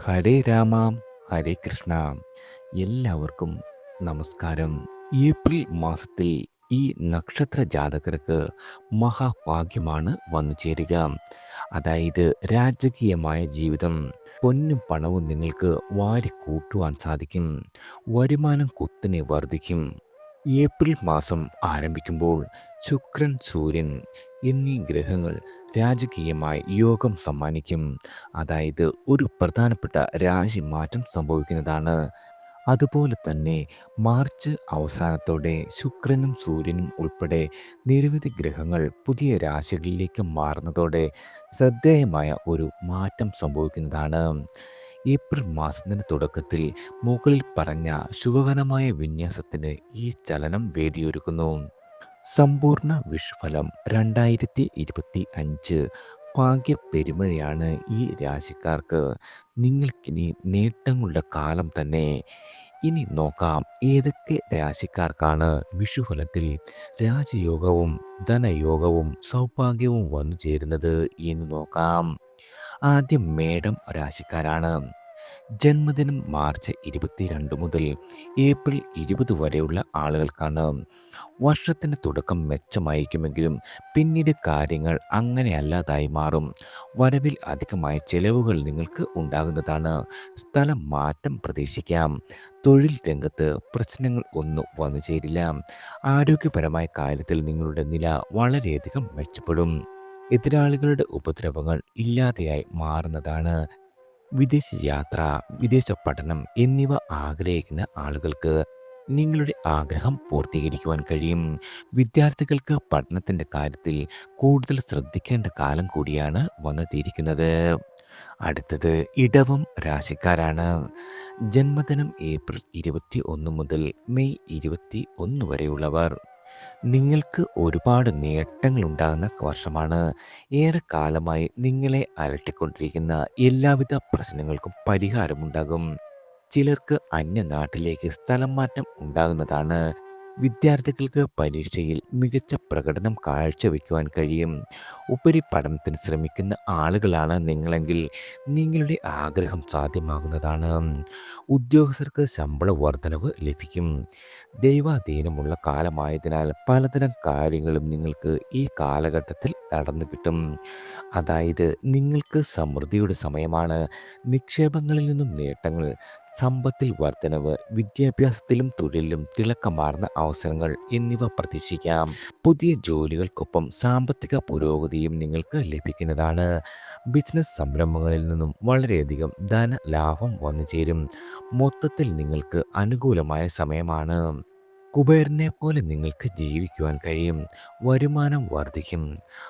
ഹരേ രാമ ഹരേ കൃഷ്ണ. എല്ലാവർക്കും നമസ്കാരം. ഏപ്രിൽ മാസത്തിൽ ഈ നക്ഷത്ര ജാതകർക്ക് മഹാഭാഗ്യമാണ് വന്നു ചേരുക. അതായത് രാജകീയമായ ജീവിതം പൊന്നും പണവും നിങ്ങൾക്ക് വാരി കൂട്ടുവാൻ സാധിക്കും. വരുമാനം കുത്തനെ വർദ്ധിക്കും. ഏപ്രിൽ മാസം ആരംഭിക്കുമ്പോൾ ശുക്രൻ സൂര്യൻ എന്നീ ഗ്രഹങ്ങൾ രാജകീയമായി യോഗം സമ്മാനിക്കും. അതായത് ഒരു പ്രധാനപ്പെട്ട രാശിമാറ്റം സംഭവിക്കുന്നതാണ്. അതുപോലെ തന്നെ മാർച്ച് അവസാനത്തോടെ ശുക്രനും സൂര്യനും ഉൾപ്പെടെ നിരവധി ഗ്രഹങ്ങൾ പുതിയ രാശികളിലേക്ക് മാറുന്നതോടെ ശ്രദ്ധേയമായ ഒരു മാറ്റം സംഭവിക്കുന്നതാണ്. ഏപ്രിൽ മാസത്തിന് തുടക്കത്തിൽ മുകളിൽ പറഞ്ഞ ശുഭകരമായ വിന്യാസത്തിന് ഈ ചലനം വേദിയൊരുക്കുന്നു. സമ്പൂർണ വിഷ്ഫലം രണ്ടായിരത്തി ഇരുപത്തി അഞ്ച് ഭാഗ്യ പെരുമഴയാണ് ഈ രാശിക്കാർക്ക്. നിങ്ങൾക്കിനി നേട്ടങ്ങളുടെ കാലം തന്നെ. ഇനി നോക്കാം ഏതൊക്കെ രാശിക്കാർക്കാണ് വിഷുഫലത്തിൽ രാജയോഗവും ധനയോഗവും സൗഭാഗ്യവും വന്നു ചേരുന്നത് എന്ന് നോക്കാം. ആദ്യം മേടം രാശിക്കാരാണ്. ജന്മദിനം മാർച്ച് ഇരുപത്തിരണ്ട് മുതൽ ഏപ്രിൽ ഇരുപത് വരെയുള്ള ആളുകൾക്കാണ്. വർഷത്തിന്റെ തുടക്കം മെച്ചമായിരിക്കുമെങ്കിലും പിന്നീട് കാര്യങ്ങൾ അങ്ങനെയല്ലാതായി മാറും. വരവിൽ അധികമായ ചെലവുകൾ നിങ്ങൾക്ക് ഉണ്ടാകുന്നതാണ്. സ്ഥലം മാറ്റം പ്രതീക്ഷിക്കാം. തൊഴിൽ രംഗത്ത് പ്രശ്നങ്ങൾ ഒന്നും വന്നു ചേരില്ല. ആരോഗ്യപരമായ കാര്യത്തിൽ നിങ്ങളുടെ നില വളരെയധികം മെച്ചപ്പെടും. എതിരാളികളുടെ ഉപദ്രവങ്ങൾ ഇല്ലാതെയായി മാറുന്നതാണ്. വിദേശ യാത്ര വിദേശ പഠനം എന്നിവ ആഗ്രഹിക്കുന്ന ആളുകൾക്ക് നിങ്ങളുടെ ആഗ്രഹം പൂർത്തീകരിക്കുവാൻ കഴിയും. വിദ്യാർത്ഥികൾക്ക് പഠനത്തിന്റെ കാര്യത്തിൽ കൂടുതൽ ശ്രദ്ധിക്കേണ്ട കാലം കൂടിയാണ് വന്നെത്തിയിരിക്കുന്നത് അടുത്തത് ഇടവം രാശിക്കാരാണ്. ജന്മദിനം ഏപ്രിൽ ഇരുപത്തി ഒന്ന് മുതൽ മെയ് ഇരുപത്തി ഒന്ന് വരെയുള്ളവർ. നിങ്ങൾക്ക് ഒരുപാട് നേട്ടങ്ങൾ ഉണ്ടാകുന്ന വർഷമാണ് ഏറെക്കാലമായി നിങ്ങളെ അലട്ടിക്കൊണ്ടിരിക്കുന്ന എല്ലാവിധ പ്രശ്നങ്ങൾക്കും പരിഹാരമുണ്ടാകും ചിലർക്ക് അന്യനാട്ടിലേക്ക് സ്ഥലം മാറ്റം ഉണ്ടാകുന്നതാണ് വിദ്യാർത്ഥികൾക്ക് പരീക്ഷയിൽ മികച്ച പ്രകടനം കാഴ്ചവെക്കുവാൻ കഴിയും. ഉപരിപഠനത്തിന് ശ്രമിക്കുന്ന ആളുകളാണ് നിങ്ങളെങ്കിൽ നിങ്ങളുടെ ആഗ്രഹം സാധ്യമാകുന്നതാണ്. ഉദ്യോഗസ്ഥർക്ക് ശമ്പള വർധനവ് ലഭിക്കും. ദൈവാധീനമുള്ള കാലമായതിനാൽ പലതരം കാര്യങ്ങളും നിങ്ങൾക്ക് ഈ കാലഘട്ടത്തിൽ നടന്നു കിട്ടും. അതായത് നിങ്ങൾക്ക് സമൃദ്ധിയുടെ സമയമാണ്. നിക്ഷേപങ്ങളിൽ നിന്നും നേട്ടങ്ങൾ സമ്പത്തിൽ വർധനവ് വിദ്യാഭ്യാസത്തിലും തൊഴിലിലും തിളക്കമാർന്ന അവസരങ്ങൾ എന്നിവ പ്രതീക്ഷിക്കാം. പുതിയ ജോലികൾക്കൊപ്പം സാമ്പത്തിക പുരോഗതിയും നിങ്ങൾക്ക് ലഭിക്കുന്നതാണ്. ബിസിനസ് സംരംഭങ്ങളിൽ നിന്നും വളരെയധികം ധനലാഭം വന്നു ചേരും. മൊത്തത്തിൽ നിങ്ങൾക്ക് അനുകൂലമായ സമയമാണ്. കുബേരനെ പോലെ നിങ്ങൾക്ക് ജീവിക്കുവാൻ കഴിയും. വരുമാനം വർദ്ധിക്കും.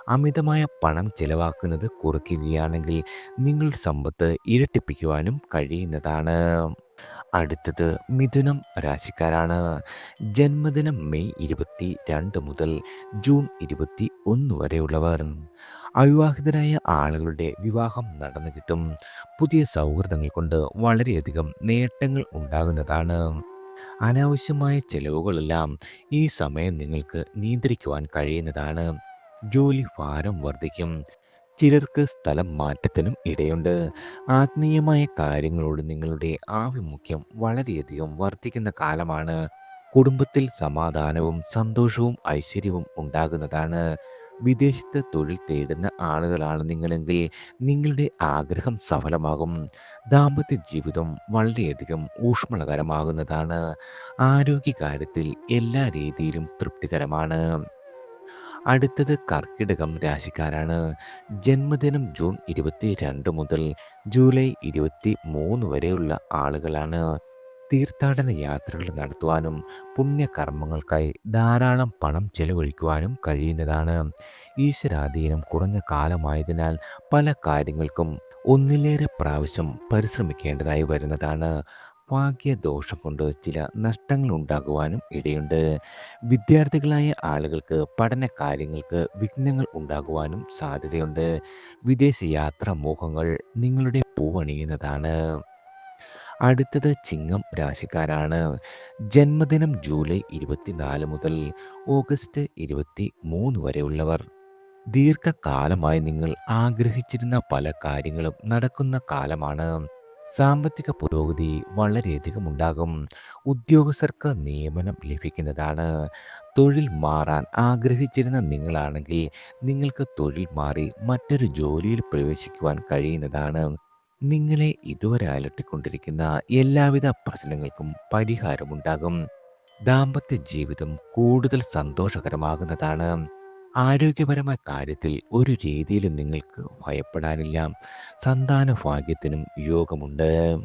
അമിതമായ പണം ചിലവാക്കുന്നത് കുറയ്ക്കുകയാണെങ്കിൽ നിങ്ങളുടെ സമ്പത്ത് ഇരട്ടിപ്പിക്കുവാനും കഴിയുന്നതാണ്. അടുത്തത് മിഥുനം രാശിക്കാരാണ്. ജന്മദിനം മെയ് ഇരുപത്തി രണ്ട് മുതൽ ജൂൺ ഇരുപത്തി ഒന്ന് വരെയുള്ളവർ. അവിവാഹിതരായ ആളുകളുടെ വിവാഹം നടന്നു കിട്ടും. പുതിയ സൗഹൃദങ്ങൾ കൊണ്ട് വളരെയധികം നേട്ടങ്ങൾ ഉണ്ടാകുന്നതാണ്. അനാവശ്യമായ ചെലവുകളെല്ലാം ഈ സമയം നിങ്ങൾക്ക് നിയന്ത്രിക്കുവാൻ കഴിയുന്നതാണ്. ജോലി ഭാരം വർദ്ധിക്കും. ചിലർക്ക് സ്ഥലം മാറ്റത്തിനും ഇടയുണ്ട്. ആത്മീയമായ കാര്യങ്ങളോട് നിങ്ങളുടെ ആഭിമുഖ്യം വളരെയധികം വർദ്ധിക്കുന്ന കാലമാണ്. കുടുംബത്തിൽ സമാധാനവും സന്തോഷവും ഐശ്വര്യവും ഉണ്ടാകുന്നതാണ്. വിദേശത്ത് തൊഴിൽ തേടുന്ന ആളുകളാണ് നിങ്ങളെങ്കിൽ നിങ്ങളുടെ ആഗ്രഹം സഫലമാകും. ദാമ്പത്യ ജീവിതം വളരെയധികം ഊഷ്മളകരമാകുന്നതാണ്. ആരോഗ്യകാര്യത്തിൽ എല്ലാ രീതിയിലും തൃപ്തികരമാണ്. അടുത്തത് കർക്കിടകം രാശിക്കാരാണ്. ജന്മദിനം ജൂൺ ഇരുപത്തി രണ്ട് മുതൽ ജൂലൈ ഇരുപത്തി മൂന്ന് വരെയുള്ള ആളുകളാണ്. തീർത്ഥാടന യാത്രകൾ നടത്തുവാനും പുണ്യകർമ്മങ്ങൾക്കായി ധാരാളം പണം ചെലവഴിക്കുവാനും കഴിയുന്നതാണ്. ഈശ്വരാധീനം കുറഞ്ഞ കാലമായതിനാൽ പല കാര്യങ്ങൾക്കും ഒന്നിലേറെ പ്രാവശ്യം പരിശ്രമിക്കേണ്ടതായി വരുന്നതാണ്. ഭാഗ്യദോഷം കൊണ്ട് ചില നഷ്ടങ്ങൾ ഉണ്ടാകുവാനും ഇടയുണ്ട്. വിദ്യാർത്ഥികളായ ആളുകൾക്ക് പഠന കാര്യങ്ങൾക്ക് വിഘ്നങ്ങൾ ഉണ്ടാകുവാനും സാധ്യതയുണ്ട്. വിദേശ യാത്രാ മോഹങ്ങൾ നിങ്ങളുടെ പൂവണിയുന്നതാണ്. അടുത്തത് ചിങ്ങം രാശിക്കാരാണ്. ജന്മദിനം ജൂലൈ ഇരുപത്തിനാല് മുതൽ ഓഗസ്റ്റ് ഇരുപത്തി മൂന്ന് വരെയുള്ളവർ. ദീർഘകാലമായി നിങ്ങൾ ആഗ്രഹിച്ചിരുന്ന പല കാര്യങ്ങളും നടക്കുന്ന കാലമാണ്. സാമ്പത്തിക പുരോഗതി വളരെയധികം ഉണ്ടാകും. ഉദ്യോഗസ്ഥർക്ക് നിയമനം ലഭിക്കുന്നതാണ്. തൊഴിൽ മാറാൻ ആഗ്രഹിച്ചിരുന്ന നിങ്ങളാണെങ്കിൽ നിങ്ങൾക്ക് തൊഴിൽ മാറി മറ്റൊരു ജോലിയിൽ പ്രവേശിക്കുവാൻ കഴിയുന്നതാണ്. നിങ്ങളെ ഇതുവരെ അലട്ടിക്കൊണ്ടിരിക്കുന്ന എല്ലാവിധ പ്രശ്നങ്ങൾക്കും പരിഹാരമുണ്ടാകും. ദാമ്പത്യ ജീവിതം കൂടുതൽ സന്തോഷകരമാകുന്നതാണ്. ആരോഗ്യപരമായ കാര്യത്തിൽ ഒരു രീതിയിലും നിങ്ങൾക്ക് ഭയപ്പെടാനില്ല. സന്താന ഭാഗ്യത്തിനും യോഗമുണ്ട്.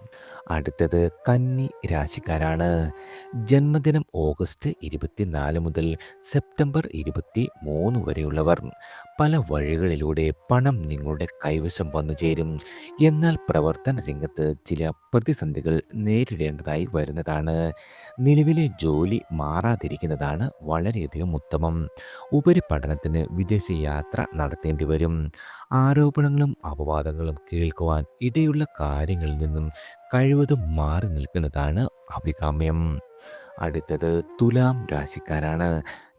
അടുത്തത് കന്നി രാശിക്കാരാണ്. ജന്മദിനം ഓഗസ്റ്റ് 24 മുതൽ സെപ്റ്റംബർ 23 വരെയുള്ളവർ. പല വഴികളിലൂടെ പണം നിങ്ങളുടെ കൈവശം വന്നു ചേരും. എന്നാൽ പ്രവർത്തന രംഗത്ത് ചില പ്രതിസന്ധികൾ നേരിടേണ്ടതായി വരുന്നതാണ്. നിലവിലെ ജോലി മാറാതിരിക്കുന്നതാണ് വളരെയധികം ഉത്തമം. ഉപരിപഠനത്തിന് വിദേശ യാത്ര നടത്തേണ്ടി വരും. ആരോപണങ്ങളും അപവാദങ്ങളും കേൾക്കുവാൻ ഇടയുള്ള കാര്യങ്ങളിൽ നിന്നും കഴിവതും മാറി നിൽക്കുന്നതാണ് അഭികാമ്യം. അടുത്തത് തുലാം രാശിക്കാരാണ്.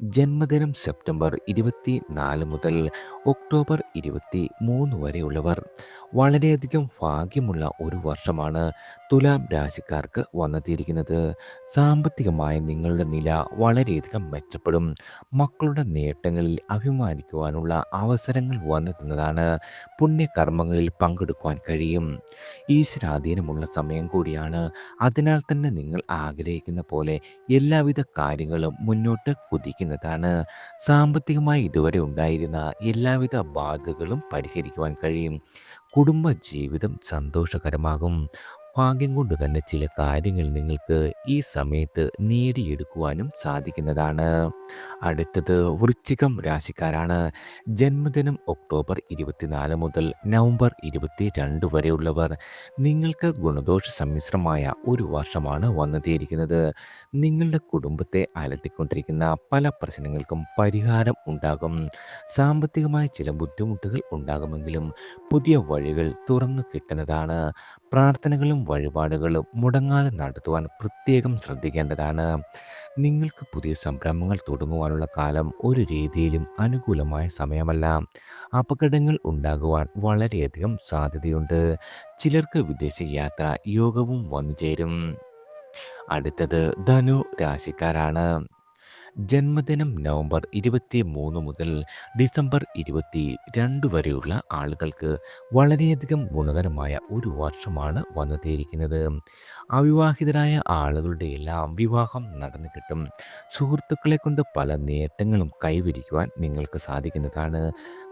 ജന്മദിനം സെപ്റ്റംബർ 24 മുതൽ ഒക്ടോബർ 23 വരെയുള്ളവർ. വളരെയധികം ഭാഗ്യമുള്ള ഒരു വർഷമാണ് തുലാം രാശിക്കാർക്ക് വന്നെത്തിയിരിക്കുന്നത്. സാമ്പത്തികമായ നിങ്ങളുടെ നില വളരെയധികം മെച്ചപ്പെടും. മക്കളുടെ നേട്ടങ്ങളിൽ അഭിമാനിക്കുവാനുള്ള അവസരങ്ങൾ വന്നെത്തുന്നതാണ്. പുണ്യകർമ്മങ്ങളിൽ പങ്കെടുക്കുവാൻ കഴിയും. ഈശ്വരാധീനമുള്ള സമയം കൂടിയാണ്. അതിനാൽ തന്നെ നിങ്ങൾ ആഗ്രഹിക്കുന്ന പോലെ എല്ലാവിധ കാര്യങ്ങളും മുന്നോട്ട് കുതിക്കുന്നതാണ്. സാമ്പത്തികമായി ഇതുവരെ ഉണ്ടായിരുന്ന എല്ലാവിധ ബാഗുകളും പരിഹരിക്കുവാൻ കഴിയും. കുടുംബജീവിതം സന്തോഷകരമാകും. ഭാഗ്യം കൊണ്ട് തന്നെ ചില കാര്യങ്ങൾ നിങ്ങൾക്ക് ഈ സമയത്ത് നേടിയെടുക്കുവാനും സാധിക്കുന്നതാണ്. അടുത്തത് വൃശ്ചികം രാശിക്കാരാണ്. ജന്മദിനം ഒക്ടോബർ 24 മുതൽ നവംബർ 22 വരെയുള്ളവർ. നിങ്ങൾക്ക് ഗുണദോഷ സമ്മിശ്രമായ ഒരു വർഷമാണ് വന്നെത്തിയിരിക്കുന്നത്. നിങ്ങളുടെ കുടുംബത്തെ അലട്ടിക്കൊണ്ടിരിക്കുന്ന പല പ്രശ്നങ്ങൾക്കും പരിഹാരം ഉണ്ടാകും. സാമ്പത്തികമായ ചില ബുദ്ധിമുട്ടുകൾ ഉണ്ടാകുമെങ്കിലും പുതിയ വഴികൾ തുറന്നു കിട്ടുന്നതാണ്. പ്രാർത്ഥനകളും വഴിപാടുകളും മുടങ്ങാതെ നടത്തുവാൻ പ്രത്യേകം ശ്രദ്ധിക്കേണ്ടതാണ്. നിങ്ങൾക്ക് പുതിയ സംരംഭങ്ങൾ തുടങ്ങുവാനുള്ള കാലം ഒരു രീതിയിലും അനുകൂലമായ സമയമല്ല. അപകടങ്ങൾ ഉണ്ടാകുവാൻ വളരെയധികം സാധ്യതയുണ്ട്. ചിലർക്ക് വിദേശ യാത്ര യോഗവും വന്നുചേരും. അടുത്തത് ധനു രാശിക്കാരാണ്. ജന്മദിനം നവംബർ 23 മുതൽ ഡിസംബർ 22 വരെയുള്ള ആളുകൾക്ക് വളരെയധികം ഗുണകരമായ ഒരു വർഷമാണ് വന്നെത്തിയിരിക്കുന്നത്. അവിവാഹിതരായ ആളുകളുടെ എല്ലാം വിവാഹം നടന്നു കിട്ടും. സുഹൃത്തുക്കളെ കൊണ്ട് പല നേട്ടങ്ങളും കൈവരിക്കുവാൻ നിങ്ങൾക്ക് സാധിക്കുന്നതാണ്.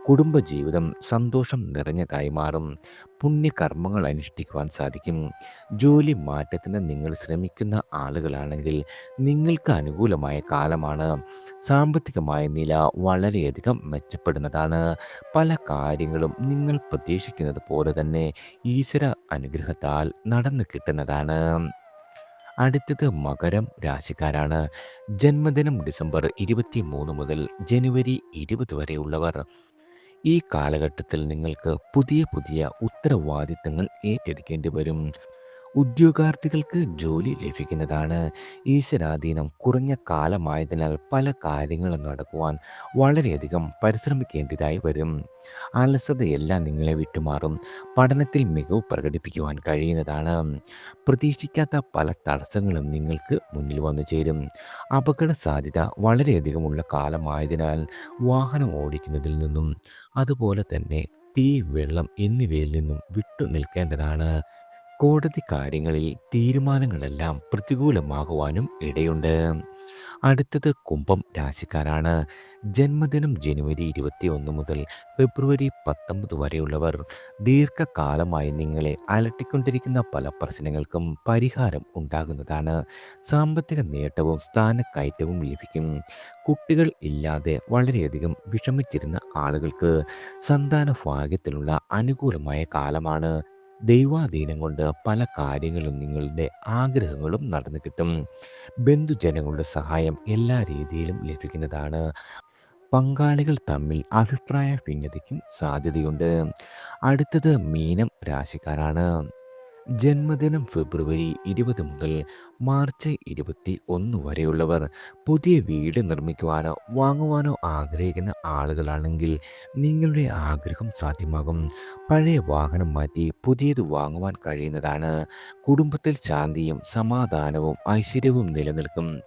കുടുംബജീവിതം സന്തോഷം നിറഞ്ഞതായി മാറും. പുണ്യകർമ്മങ്ങൾ അനുഷ്ഠിക്കുവാൻ സാധിക്കും. ജോലി മാറ്റത്തിന് നിങ്ങൾ ശ്രമിക്കുന്ന ആളുകളാണെങ്കിൽ നിങ്ങൾക്ക് അനുകൂലമായ കാലമാണ്. സാമ്പത്തികമായ നില വളരെയധികം മെച്ചപ്പെടുന്നതാണ്. പല കാര്യങ്ങളും നിങ്ങൾ പ്രതീക്ഷിക്കുന്നത് പോലെ തന്നെ ഈശ്വര അനുഗ്രഹത്താൽ നടന്നു കിട്ടുന്നതാണ്. അടുത്തത് മകരം രാശിക്കാരാണ്. ജന്മദിനം ഡിസംബർ 23 മുതൽ ജനുവരി 20 വരെയുള്ളവർ. ഈ കാലഘട്ടത്തിൽ നിങ്ങൾക്ക് പുതിയ പുതിയ ഉത്തരവാദിത്തങ്ങൾ ഏറ്റെടുക്കേണ്ടി വരും. ഉദ്യോഗാർത്ഥികൾക്ക് ജോലി ലഭിക്കുന്നതാണ്. ഈശ്വരാധീനം കുറഞ്ഞ കാലമായതിനാൽ പല കാര്യങ്ങളും നടക്കുവാൻ വളരെയധികം പരിശ്രമിക്കേണ്ടതായി വരും. അലസതയെല്ലാം നിങ്ങളെ വിട്ടുമാറും. പഠനത്തിൽ മികവ് പ്രകടിപ്പിക്കുവാൻ കഴിയുന്നതാണ്. പ്രതീക്ഷിക്കാത്ത പല തടസ്സങ്ങളും നിങ്ങൾക്ക് മുന്നിൽ വന്നു ചേരും. അപകട സാധ്യത വളരെയധികമുള്ള കാലമായതിനാൽ വാഹനം ഓടിക്കുന്നതിൽ നിന്നും അതുപോലെ തന്നെ തീ, വെള്ളം എന്നിവയിൽ നിന്നും വിട്ടു നിൽക്കേണ്ടതാണ്. കോടതി കാര്യങ്ങളിൽ തീരുമാനങ്ങളെല്ലാം പ്രതികൂലമാകുവാനും ഇടയുണ്ട്. അടുത്തത് കുംഭം രാശിക്കാരാണ്. ജന്മദിനം ജനുവരി 21 മുതൽ ഫെബ്രുവരി 19 വരെയുള്ളവർ. ദീർഘകാലമായി നിങ്ങളെ അലട്ടിക്കൊണ്ടിരിക്കുന്ന പല പ്രശ്നങ്ങൾക്കും പരിഹാരം ഉണ്ടാകുന്നതാണ്. സാമ്പത്തിക നേട്ടവും സ്ഥാനക്കയറ്റവും ലഭിക്കും. കുട്ടികൾ ഇല്ലാതെ വളരെയധികം വിഷമിച്ചിരുന്ന ആളുകൾക്ക് സന്താന ഭാഗ്യത്തിലുള്ള അനുകൂലമായ കാലമാണ്. ദൈവാധീനം കൊണ്ട് പല കാര്യങ്ങളും നിങ്ങളുടെ ആഗ്രഹങ്ങളും നടന്നു കിട്ടും. ബന്ധുജനങ്ങളുടെ സഹായം എല്ലാ രീതിയിലും ലഭിക്കുന്നതാണ്. പങ്കാളികൾ തമ്മിൽ അഭിപ്രായ ഭിന്നതയ്ക്കും സാധ്യതയുണ്ട്. അടുത്തത് മീനം രാശിക്കാരാണ്. ജന്മദിനം ഫെബ്രുവരി 20 മുതൽ മാർച്ച് 21 വരെയുള്ളവർ പുതിയ വീട് നിർമ്മിക്കുവാനോ വാങ്ങുവാനോ ആഗ്രഹിക്കുന്ന ആളുകളാണെങ്കിൽ നിങ്ങളുടെ ആഗ്രഹം സാധ്യമാകും. പഴയ വാഹനം മാറ്റി പുതിയത് വാങ്ങുവാൻ കഴിയുന്നതാണ്. കുടുംബത്തിൽ ശാന്തിയും സമാധാനവും ഐശ്വര്യവും നിലനിൽക്കും.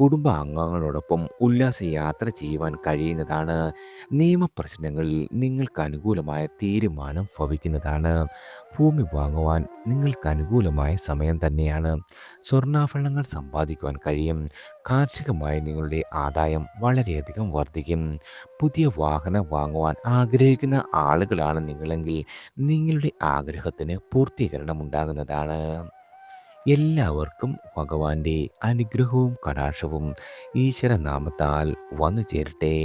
കുടുംബാംഗങ്ങളോടൊപ്പം ഉല്ലാസയാത്ര ചെയ്യുവാൻ കഴിയുന്നതാണ്. നിയമപ്രശ്നങ്ങളിൽ നിങ്ങൾക്ക് അനുകൂലമായ തീരുമാനം ഭവിക്കുന്നതാണ്. ഭൂമി വാങ്ങുവാൻ നിങ്ങൾക്ക് അനുകൂലമായ സമയം തന്നെയാണ്. സ്വർണാഭരണങ്ങൾ സമ്പാദിക്കുവാൻ കഴിയും. കാർഷികമായി നിങ്ങളുടെ ആദായം വളരെയധികം വർദ്ധിക്കും. പുതിയ വാഹനം വാങ്ങുവാൻ ആഗ്രഹിക്കുന്ന ആളുകളാണ് നിങ്ങളെങ്കിൽ നിങ്ങളുടെ ആഗ്രഹത്തിന് പൂർത്തീകരണമുണ്ടാകുന്നതാണ്. എല്ലാവർക്കും ഭഗവാന്റെ അനുഗ്രഹവും കടാക്ഷവും ഈശ്വരനാമത്താൽ വന്നു ചേരട്ടെ.